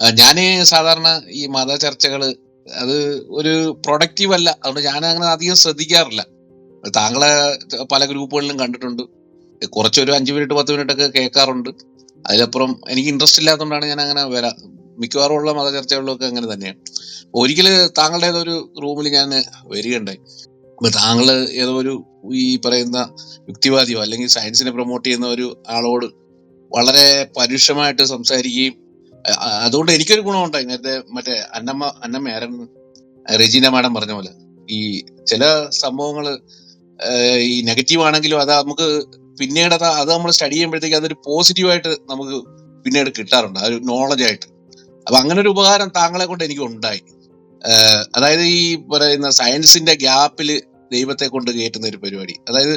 ഞാൻ സാധാരണ ഈ മത ചർച്ചകൾ അത് ഒരു പ്രൊഡക്റ്റീവ് അല്ല. അതുകൊണ്ട് ഞാൻ അങ്ങനെ അധികം ശ്രദ്ധിക്കാറില്ല. താങ്കളെ പല ഗ്രൂപ്പുകളിലും കണ്ടിട്ടുണ്ട്. കുറച്ചൊരു അഞ്ചു മിനിറ്റ് പത്ത് മിനിറ്റ് ഒക്കെ കേൾക്കാറുണ്ട്. അതിലപ്പുറം എനിക്ക് ഇൻട്രസ്റ്റ് ഇല്ലാത്തതുകൊണ്ടാണ് ഞാൻ അങ്ങനെ വരാ മിക്കവാറും ഉള്ള മത ചർച്ചകളിലൊക്കെ അങ്ങനെ തന്നെയാണ് ഒരിക്കൽ താങ്കളുടെ ഏതൊരു റൂമിൽ ഞാൻ വരികയുണ്ടായി. അപ്പൊ താങ്കൾ ഏതോ ഒരു ഈ പറയുന്ന യുക്തിവാദിയോ അല്ലെങ്കിൽ സയൻസിനെ പ്രൊമോട്ട് ചെയ്യുന്ന ഒരു ആളോട് വളരെ പരുഷമായിട്ട് സംസാരിക്കുകയും അതുകൊണ്ട് എനിക്കൊരു ഗുണമുണ്ടായി. നേരത്തെ മറ്റേ അന്നമ്മ അന്നമ്മ ആരെന്ന് റെജീന മാഡം പറഞ്ഞ പോലെ. ഈ ചില സംഭവങ്ങൾ ഈ നെഗറ്റീവ് ആണെങ്കിലും അത് നമുക്ക് പിന്നീട് അത് അത് നമ്മൾ സ്റ്റഡി ചെയ്യുമ്പോഴത്തേക്ക് അതൊരു പോസിറ്റീവായിട്ട് നമുക്ക് പിന്നീട് കിട്ടാറുണ്ട്. ആ ഒരു നോളജ് ആയിട്ട്. അപ്പൊ അങ്ങനെ ഒരു ഉപകാരം താങ്കളെ കൊണ്ട് എനിക്ക് ഉണ്ടായി. അതായത് ഈ പറയുന്ന സയൻസിന്റെ ഗ്യാപ്പിൽ ദൈവത്തെ കൊണ്ട് കയറ്റുന്ന ഒരു പരിപാടി. അതായത്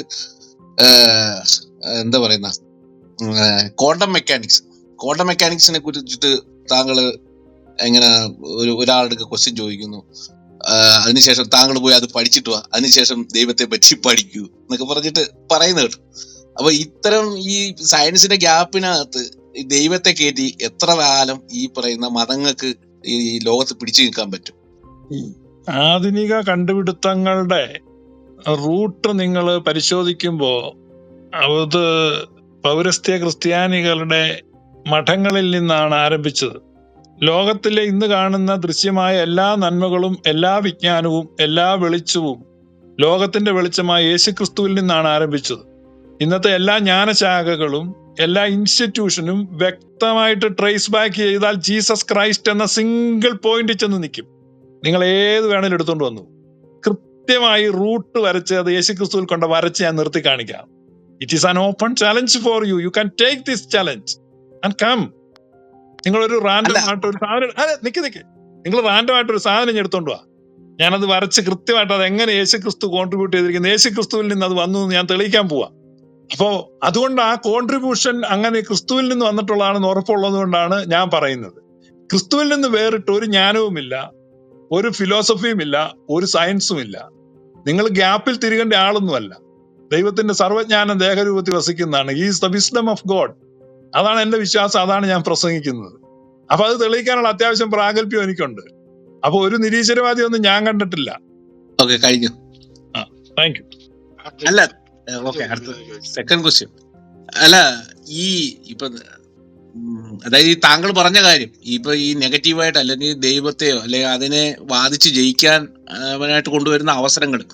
എന്താ പറയുന്ന ക്വാണ്ടം മെക്കാനിക്സ് ക്വാണ്ടം മെക്കാനിക്സിനെ കുറിച്ചിട്ട് താങ്കൾ എങ്ങനെ ഒരു ഒരാളുടെ ക്വസ്റ്റ്യൻ ചോദിക്കുന്നു. അതിനുശേഷം താങ്കൾ പോയി അത് പഠിച്ചിട്ട് അതിനുശേഷം ദൈവത്തെ പറ്റി പഠിക്കൂ എന്നൊക്കെ പറഞ്ഞിട്ട് പറയുന്ന കേട്ടു. അപ്പൊ ഇത്തരം ഈ സയൻസിന്റെ ഗ്യാപ്പിനകത്ത് ദൈവത്തെ കയറ്റി എത്ര കാലം ഈ പറയുന്ന മതങ്ങൾക്ക് ഈ ലോകത്ത് പിടിച്ചു നിൽക്കാൻ പറ്റും? ആധുനിക കണ്ടുപിടുത്തങ്ങളുടെ റൂട്ട് നിങ്ങൾ പരിശോധിക്കുമ്പോൾ അത് പൗരസ്ത്യ ക്രിസ്ത്യാനികളുടെ മഠങ്ങളിൽ നിന്നാണ് ആരംഭിച്ചത്. ലോകത്തിലെ ഇന്ന് കാണുന്ന ദൃശ്യമായ എല്ലാ നന്മകളും എല്ലാ വിജ്ഞാനവും എല്ലാ വെളിച്ചവും ലോകത്തിന്റെ വെളിച്ചമായ യേശുക്രിസ്തുവിൽ നിന്നാണ് ആരംഭിച്ചത്. ഇന്നത്തെ എല്ലാ ജ്ഞാനശാഖകളും എല്ലാ ഇൻസ്റ്റിറ്റ്യൂഷനും വ്യക്തമായിട്ട് ട്രേസ് ബാക്ക് ചെയ്താൽ ജീസസ് ക്രൈസ്റ്റ് എന്ന സിംഗിൾ പോയിന്റിൽ ചെന്ന് നിൽക്കും. നിങ്ങൾ ഏത് വേണേലും എടുത്തോണ്ട് വന്നു. കൃത്യമായി റൂട്ട് വരച്ച് അത് യേശുക്രിസ്തുവിൽ കൊണ്ട് വരച്ച് ഞാൻ നിർത്തി കാണിക്കാം. It is an open challenge for you you can take this challenge and come നിങ്ങൾ ഒരു റാൻഡം ആയിട്ട് ഒരു സാധനം അതെ നിക്ക് നിക്ക്. നിങ്ങൾ റാൻഡം ആയിട്ട് ഒരു സാധനം എടുത്തോണ്ട് വാ. ഞാനത് വരച്ച് കൃത്യമായിട്ട് അത് എങ്ങനെ യേശു ക്രിസ്തു കോൺട്രിബ്യൂട്ട് ചെയ്തിരിക്കുന്നത് യേശുക്രിസ്തുവിൽ നിന്ന് അത് വന്നു എന്ന് ഞാൻ തെളിയിക്കാൻ പോവാ. അപ്പോ അതുകൊണ്ട് ആ കോൺട്രിബ്യൂഷൻ അങ്ങനെ ക്രിസ്തുവിൽ നിന്ന് വന്നിട്ടുള്ളതാണെന്ന് ഉറപ്പുള്ളത് കൊണ്ടാണ് ഞാൻ പറയുന്നത്. ക്രിസ്തുവിൽ നിന്ന് വേറിട്ട് ഒരു ജ്ഞാനവുമില്ല ഒരു ഫിലോസഫിയും ഇല്ല ഒരു സയൻസും ഇല്ല നിങ്ങൾ ഗ്യാപ്പിൽ തിരികേണ്ട ആളൊന്നുമല്ല. ദൈവത്തിന്റെ സർവജ്ഞാനം ദേഹരൂപത്തിൽ വസിക്കുന്നതാണ്. Is the wisdom of God അതാണ് എന്റെ വിശ്വാസം അതാണ് ഞാൻ പ്രസംഗിക്കുന്നത്. അപ്പൊ അത് തെളിയിക്കാനുള്ള അത്യാവശ്യം പ്രാഗൽഭ്യം എനിക്കുണ്ട്. അപ്പൊ ഒരു നിരീശ്വരവാദി ഒന്നും ഞാൻ കണ്ടിട്ടില്ല. ഓക്കെ കഴിഞ്ഞു. താങ്ക് യു അല്ല ഓക്കെ അടുത്ത സെക്കൻഡ് ക്വസ്റ്റ്യൻ അല്ല ഈ ഇപ്പൊ അതായത് ഈ താങ്കൾ പറഞ്ഞ കാര്യം ഇപ്പൊ ഈ നെഗറ്റീവായിട്ട് അല്ലെങ്കിൽ ദൈവത്തെയോ അല്ലെങ്കിൽ അതിനെ വാദിച്ച് ജയിക്കാൻ ായിട്ട് കൊണ്ടുവരുന്ന അവസരങ്ങൾ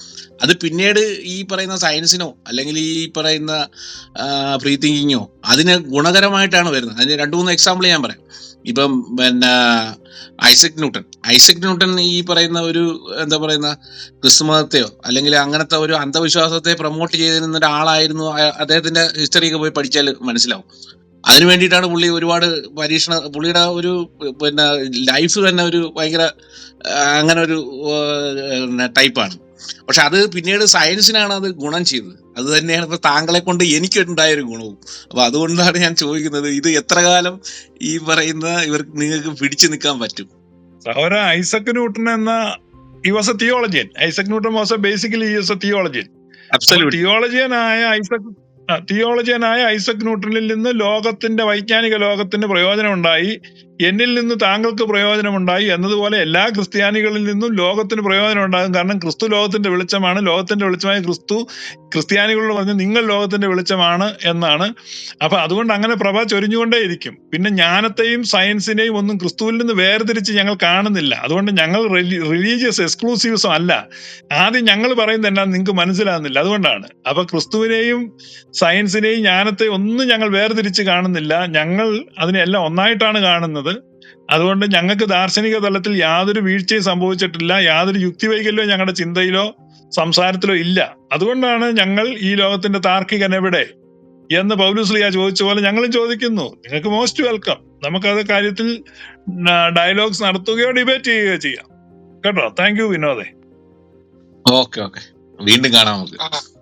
അത് പിന്നീട് ഈ പറയുന്ന സയൻസിനോ അല്ലെങ്കിൽ ഈ പറയുന്ന ഫ്രീ തിങ്കിങ്ങോ അതിന് ഗുണകരമായിട്ടാണ് വരുന്നത്. അതിന് രണ്ടു മൂന്ന് എക്സാമ്പിൾ ഞാൻ പറയാം. ഇപ്പം പിന്നെ ഐസക് ന്യൂട്ടൺ ഐസക് ന്യൂട്ടൺ ഈ പറയുന്ന ഒരു എന്താ പറയുന്ന ക്രിസ്തുമതത്തെയോ അല്ലെങ്കിൽ അങ്ങനത്തെ ഒരു അന്ധവിശ്വാസത്തെ പ്രൊമോട്ട് ചെയ്തിരുന്ന ഒരാളായിരുന്നു അദ്ദേഹത്തിന്റെ ഹിസ്റ്ററി ഒക്കെ പോയി പഠിച്ചാൽ മനസ്സിലാവും. അതിനു വേണ്ടിയിട്ടാണ് പുള്ളി ഒരുപാട് പരീക്ഷണ പുള്ളിയുടെ ഒരു പിന്നെ ലൈഫ് തന്നെ ഒരു ഭയങ്കര അങ്ങനെ ഒരു ടൈപ്പാണ്. പക്ഷെ അത് പിന്നീട് സയൻസിനാണ് അത് ഗുണം ചെയ്തത്. അത് തന്നെയാണ് ഇപ്പൊ താങ്കളെ കൊണ്ട് എനിക്ക് ഉണ്ടായ ഒരു ഗുണവും. അപ്പൊ അതുകൊണ്ടാണ് ഞാൻ ചോദിക്കുന്നത് ഇത് എത്ര കാലം ഈ പറയുന്ന ഇവർക്ക് നിങ്ങൾക്ക് പിടിച്ചു നിൽക്കാൻ പറ്റും? സഹോദര ഐസക് ന്യൂട്ടൺ എന്ന ഈ was a theologian Isaac Newton was a basically is a theologian തിയോളജിയനായ Isaac തിയോളജിയനായ ഐസക് ന്യൂട്ടണിൽ നിന്ന് ലോകത്തിന്റെ വൈജ്ഞാനിക ലോകത്തിന് പ്രയോജനം ഉണ്ടായി എന്നിൽ നിന്ന് താങ്കൾക്ക് പ്രയോജനമുണ്ടായി എന്നതുപോലെ എല്ലാ ക്രിസ്ത്യാനികളിൽ നിന്നും ലോകത്തിന് പ്രയോജനം ഉണ്ടാകും കാരണം ക്രിസ്തു ലോകത്തിന്റെ വെളിച്ചമാണ്. ലോകത്തിന്റെ വെളിച്ചമായ ക്രിസ്തു ക്രിസ്ത്യാനികളോട് പറഞ്ഞ് നിങ്ങൾ ലോകത്തിന്റെ വെളിച്ചമാണ് എന്നാണ്. അപ്പൊ അതുകൊണ്ട് അങ്ങനെ പ്രഭ ചൊരിഞ്ഞുകൊണ്ടേയിരിക്കും. പിന്നെ ജ്ഞാനത്തെയും സയൻസിനെയും ഒന്നും ക്രിസ്തുവിൽ നിന്ന് വേർതിരിച്ച് ഞങ്ങൾ കാണുന്നില്ല. അതുകൊണ്ട് ഞങ്ങൾ റിലീജിയസ് എക്സ്ക്ലൂസീവ്സും അല്ല. ആദ്യം ഞങ്ങൾ പറയുന്നത് എന്നാ നിങ്ങൾക്ക് മനസ്സിലാകുന്നില്ല. അതുകൊണ്ടാണ്. അപ്പൊ ക്രിസ്തുവിനെയും സയൻസിനെയും ജ്ഞാനത്തെയും ഒന്നും ഞങ്ങൾ വേർതിരിച്ച് കാണുന്നില്ല. ഞങ്ങൾ അതിനെല്ലാം ഒന്നായിട്ടാണ് കാണുന്നത്. അതുകൊണ്ട് ഞങ്ങൾക്ക് ദാർശനിക തലത്തിൽ യാതൊരു വീഴ്ചയും സംഭവിച്ചിട്ടില്ല യാതൊരു യുക്തിവൈകല്യോ ഞങ്ങളുടെ ചിന്തയിലോ സംസാരത്തിലോ ഇല്ല. അതുകൊണ്ടാണ് ഞങ്ങൾ ഈ ലോകത്തിന്റെ താർക്കികൻ എവിടെ? എന്ന് പൗലുസ്ലിയ ചോദിച്ച പോലെ ഞങ്ങളും ചോദിക്കുന്നു. നിങ്ങൾക്ക് മോസ്റ്റ് വെൽക്കം നമുക്കത് കാര്യത്തിൽ ഡയലോഗ്സ് നടത്തുകയോ ഡിബേറ്റ് ചെയ്യുകയോ ചെയ്യാം. കേട്ടോ? താങ്ക് യു വിനോദേ. ഓക്കെ ഓക്കെ വീണ്ടും കാണാം നമുക്ക്.